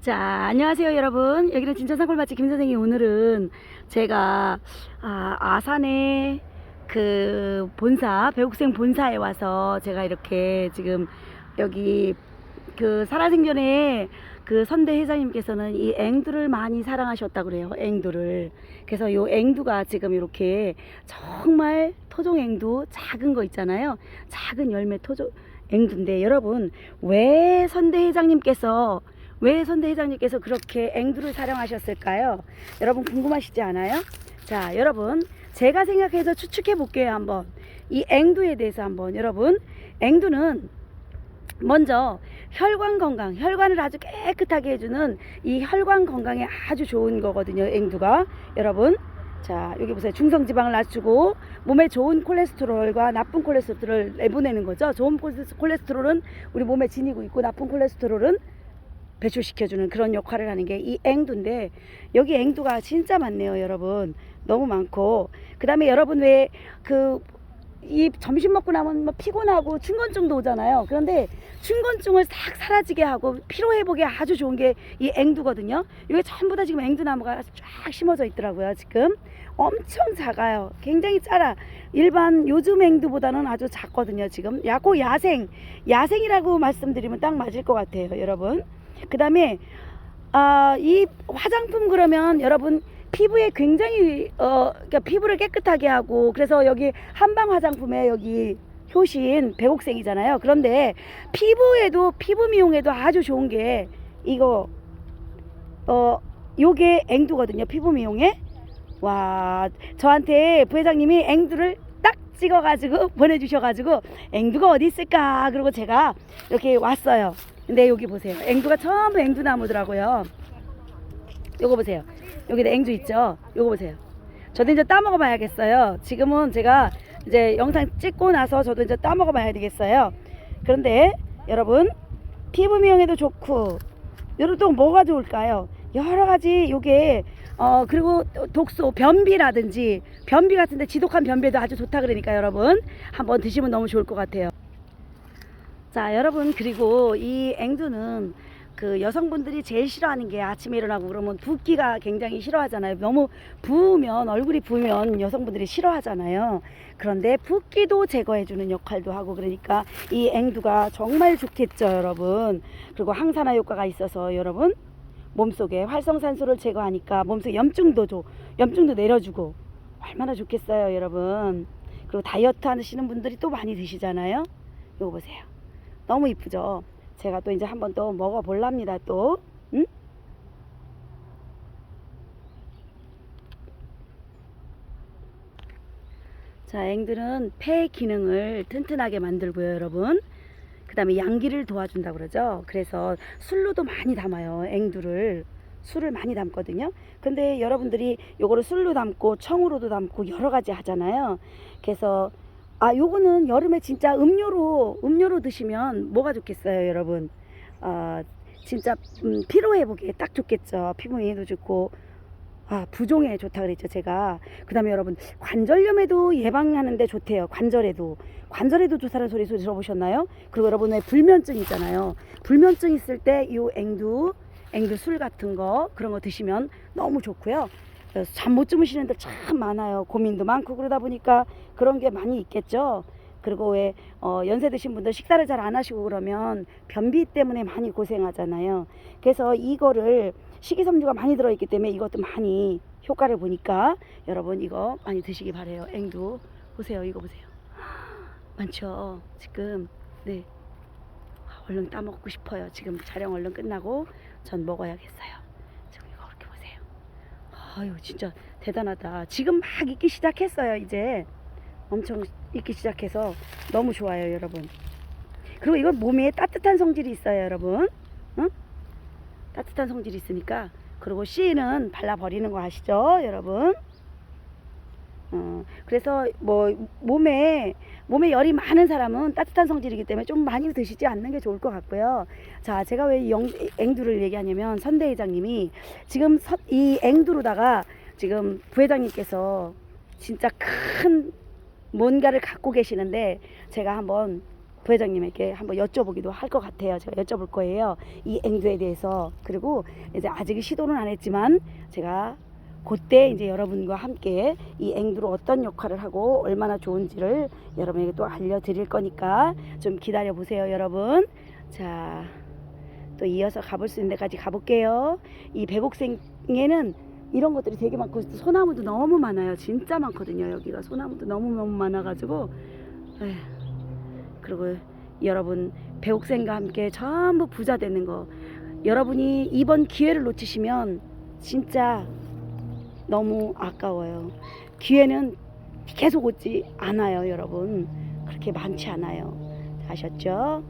자, 안녕하세요, 여러분. 여기는 진짜 산골 맛집 김 선생님. 오늘은 제가 아, 아산의 그 본사, 배국생 본사에 와서 제가 이렇게 지금 여기 그 살아생전에 그 선대 회장님께서는 이 앵두를 많이 사랑하셨다 그래요. 앵두를. 그래서 요 앵두가 지금 이렇게 정말 토종 앵두 작은 거 있잖아요. 작은 열매 토종 앵두인데 여러분 왜 선대 회장님께서 왜 선대 회장님께서 그렇게 앵두를 사랑하셨을까요? 여러분 궁금하시지 않아요? 자, 여러분 제가 생각해서 추측해 볼게요, 한번. 이 앵두에 대해서 한번 여러분. 앵두는 먼저 혈관 건강, 혈관을 아주 깨끗하게 해주는 이 혈관 건강에 아주 좋은 거거든요, 앵두가. 여러분. 자, 여기 보세요. 중성지방을 낮추고 몸에 좋은 콜레스테롤과 나쁜 콜레스테롤을 내보내는 거죠. 좋은 콜레스- 콜레스테롤은 우리 몸에 지니고 있고 나쁜 콜레스테롤은 배출시켜주는 그런 역할을 하는 게 이 앵두인데 여기 앵두가 진짜 많네요 여러분. 너무 많고. 그 다음에 여러분 왜 그 이 점심 먹고 나면 뭐 피곤하고 춘곤증도 오잖아요. 그런데 춘곤증을 싹 사라지게 하고 피로 회복에 아주 좋은 게 이 앵두거든요. 이게 전부 다 지금 앵두 나무가 쫙 심어져 있더라고요 지금. 엄청 작아요. 굉장히 작아 일반 요즘 앵두보다는 아주 작거든요 지금. 야고 야생 야생이라고 말씀드리면 딱 맞을 것 같아요 여러분 그 다음에 아, 이 화장품 그러면 여러분 피부에 굉장히 어 그러니까 피부를 깨끗하게 하고 그래서 여기 한방 화장품에 여기 효신 배옥생이잖아요. 그런데 피부에도 피부 미용에도 아주 좋은 게 이거 어 요게 앵두거든요. 피부 미용에 와 저한테 부회장님이 앵두를 딱 찍어가지고 보내주셔가지고 앵두가 어디 있을까 그러고 제가 이렇게 왔어요. 근데 여기 보세요. 앵두가 전부 앵두 나무더라고요. 요거 보세요. 여기다 앵두 있죠? 요거 보세요. 저도 이제 따먹어 봐야겠어요. 지금은 제가 이제 영상 찍고 나서 저도 이제 따먹어 봐야 되겠어요. 그런데 여러분 피부 미용에도 좋고 여러분 또 뭐가 좋을까요? 여러 가지 요게 어 그리고 또 독소 변비라든지 변비 같은데 지독한 변비에도 아주 좋다 그러니까 여러분 한번 드시면 너무 좋을 것 같아요. 자 여러분 그리고 이 앵두는 그 여성분들이 제일 싫어하는 게 아침에 일어나고 그러면 붓기가 굉장히 싫어하잖아요. 너무 부으면 얼굴이 부으면 여성분들이 싫어하잖아요. 그런데 붓기도 제거해주는 역할도 하고 그러니까 이 앵두가 정말 좋겠죠, 여러분. 그리고 항산화 효과가 있어서 여러분 몸속에 활성산소를 제거하니까 몸속 염증도 줘, 염증도 내려주고 얼마나 좋겠어요, 여러분. 그리고 다이어트 하시는 분들이 또 많이 드시잖아요. 이거 보세요. 너무 이쁘죠. 제가 또 이제 한번 또 먹어볼랍니다 또. 응? 자 앵들은 폐 기능을 튼튼하게 만들고요 여러분. 그 다음에 양기를 도와준다 그러죠? 그래서 술로도 많이 담아요 앵두를. 술을 많이 담거든요. 근데 여러분들이 요거를 술로 담고 청으로도 담고 여러 가지 하잖아요. 그래서 아 요거는 여름에 진짜 음료로 음료로 드시면 뭐가 좋겠어요 여러분? 아 진짜 음, 피로 회복에 딱 좋겠죠. 피부 미에도 좋고. 아 부종에 좋다 그랬죠 제가. 그 다음에 여러분 관절염에도 예방하는데 좋대요 관절에도. 관절에도 좋다는 소리 들어보셨나요? 그리고 여러분 왜 불면증 있잖아요. 불면증 있을 때 이 앵두 앵두 술 같은 거 그런 거 드시면 너무 좋고요 잠 못 주무시는 데 참 많아요. 고민도 많고 그러다 보니까 그런 게 많이 있겠죠. 그리고 왜 어, 연세 드신 분들 식사를 잘 안 하시고 그러면 변비 때문에 많이 고생하잖아요. 그래서 이거를 식이섬유가 많이 들어있기 때문에 이것도 많이 효과를 보니까 여러분 이거 많이 드시기 바래요. 앵두 보세요. 이거 보세요. 많죠. 지금 네 아, 얼른 따 먹고 싶어요. 지금 촬영 얼른 끝나고 전 먹어야겠어요. 지금 이거 이렇게 보세요. 아유 진짜 대단하다. 지금 막 익기 시작했어요 이제 엄청 익기 시작해서 너무 좋아요 여러분. 그리고 이건 몸에 따뜻한 성질이 있어요 여러분. 응? 따뜻한 성질이 있으니까 그리고 씨는 발라 버리는 거 아시죠 여러분? 어, 그래서 뭐 몸에 몸에 열이 많은 사람은 따뜻한 성질이기 때문에 좀 많이 드시지 않는 게 좋을 것 같고요. 자, 제가 왜이 앵두를 얘기하냐면 선대 회장님이 지금 서- 이 앵두로다가 지금 부회장님께서 진짜 큰 뭔가를 갖고 계시는데 제가 한번 부회장님에게 한번 여쭤보기도 할 것 같아요. 제가 여쭤볼 거예요. 이 앵두에 대해서. 그리고 이제 아직 시도는 안 했지만 제가 그때 이제 여러분과 함께 이 앵두로 어떤 역할을 하고 얼마나 좋은지를 여러분에게 또 알려드릴 거니까 좀 기다려 보세요, 여러분. 자, 또 이어서 가볼 수 있는 데까지 가볼게요. 이 백옥생에는 이런 것들이 되게 많고 소나무도 너무 많아요. 진짜 많거든요. 여기가 소나무도 너무 너무 많아가지고 에휴, 그리고 여러분 백옥생과 함께 전부 부자 되는 거 여러분이 이번 기회를 놓치시면 진짜 너무 아까워요. 기회는 계속 오지 않아요, 여러분. 그렇게 많지 않아요. 아셨죠?